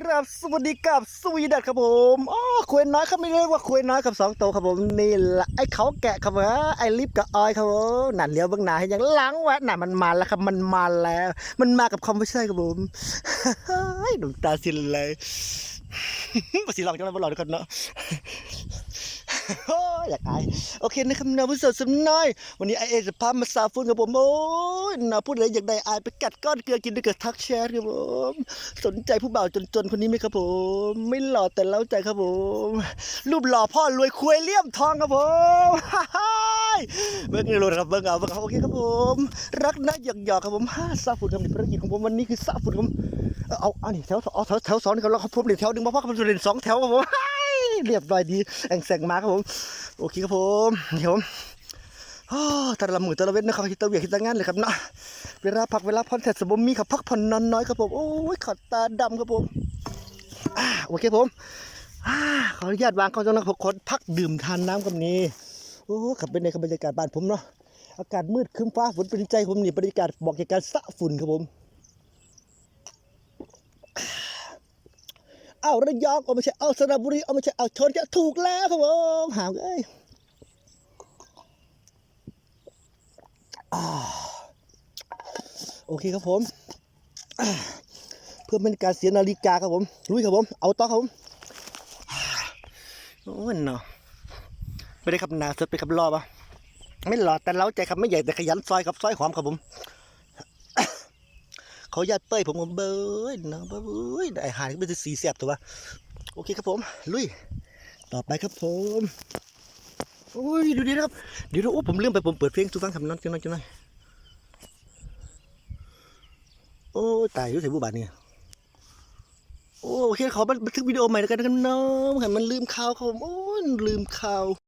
กราบสวัสดีกับสวีดัตครับผมอ๋อควยน้อยครับไม่เรียกว่าควยน้อยกับสองโตวครับผมนี่แหละไอ้เขาแกะครับผมไอ้ลิฟกับออยครับผมนั่นเลี้ยวเบื้องหน้าให้ยังล้างแวะน่ะมันมาแล้วครับมันมาแล้ว มันมากับคำไม่ใช่ครับผมดวงตาสินเลยภาษีหลอกจังเลยบอลหลอกทุกคนเนาะโอยอยากอายโอเคนะครับนาผู้สดสำน้อย วันนี้ไอเอจะพามาซาฟุ้นครับผมโอ้ยนาพูดเลยอยากได้อายไปกัดก้อนเกลือกินด้วยกับทักแชทครับผมสนใจผู้บ่าวจนๆคนนี้ไหมครับผม ไม่หล่อแต่เล้าใจครับผม รูปหล่อพ่อรวยคุยเลี่ยมทองครับผมฮาฮ่าเบิ้งนี่รู้นะครับเบิ้งเอาเบิ้งเอาโอเคครับผม รักนะหยอกหยอกๆครับผมฮ่าซาฝุ่นครับในภารกิจของผมวันนี้คือซาฝุ่นครับผมเอาอันนี้แถวสองเอาแถวแถวสองนี่ครับแล้วเขาพบเดี๋ยวแถวหนึ่งมาพ่อครับผมจะเล่นสองแถวครับผมเรียบร้อยดีแองแสงมาครับผม โอเคครับผมเดี๋ยวผมอ้อแต่ละมือแต่ละเว้นะครับคิดตะเวียคิดตะงานเลยครับเนาะเวลาพักเวลาพักแต่สมบมีครับพักผ่อนนอนน้อยครับผมโอ้ยขัดตาดำครับผมอ่าโอเคผมอ่าขออนุญาตวางกล้องจ้องนะครับคนพักดื่มทานน้ำกับนี้โอ้ขับเป็นในบรรยากาศบ้านผมเนาะอากาศมืดครึ้มฟ้าฝนเป็นใจผมนี่บรรยากาศบอกจากการสะฝุ่นครับผม เอาระยองเอาไม่ใช่เอาสระบุรีเอาไม่ใช่เอาชนจะถูกแล้วครับผมหาวเอ้ยโอเคครับผม เพื่อไม่ให้การเสียนาฬิกาครับผมลุยครับผม เอาต่อครับผมโอ้ยเนาะไม่ได้ขับหนาสุดไปขับรอบอะไม่หล่อแต่เล้าใจครับไม่ใหญ่แต่ขยันซอยครับซอยหอมครับผม เขาญาติเป้ยผมก็เบ้ยนะเบ้ยได้อาหารก็เป็นสีแสบตัวโอเคครับผม ลุย ต่อไปครับผมโอ้ยดูดีนะครับเดี๋ยวโอ้ผมลืมไปผมเปิดเพลงทุกฟังทำนั้นจังหน่อยจังหน่อยโอ้ตายอยู่ใส่บุบาทเนี่ยโอ้โอเคขอบันทึกวิดีโอใหม่แล้วกันนะครับน้องให้มันลืมข่าวครับผมโอ้ลืมข่าว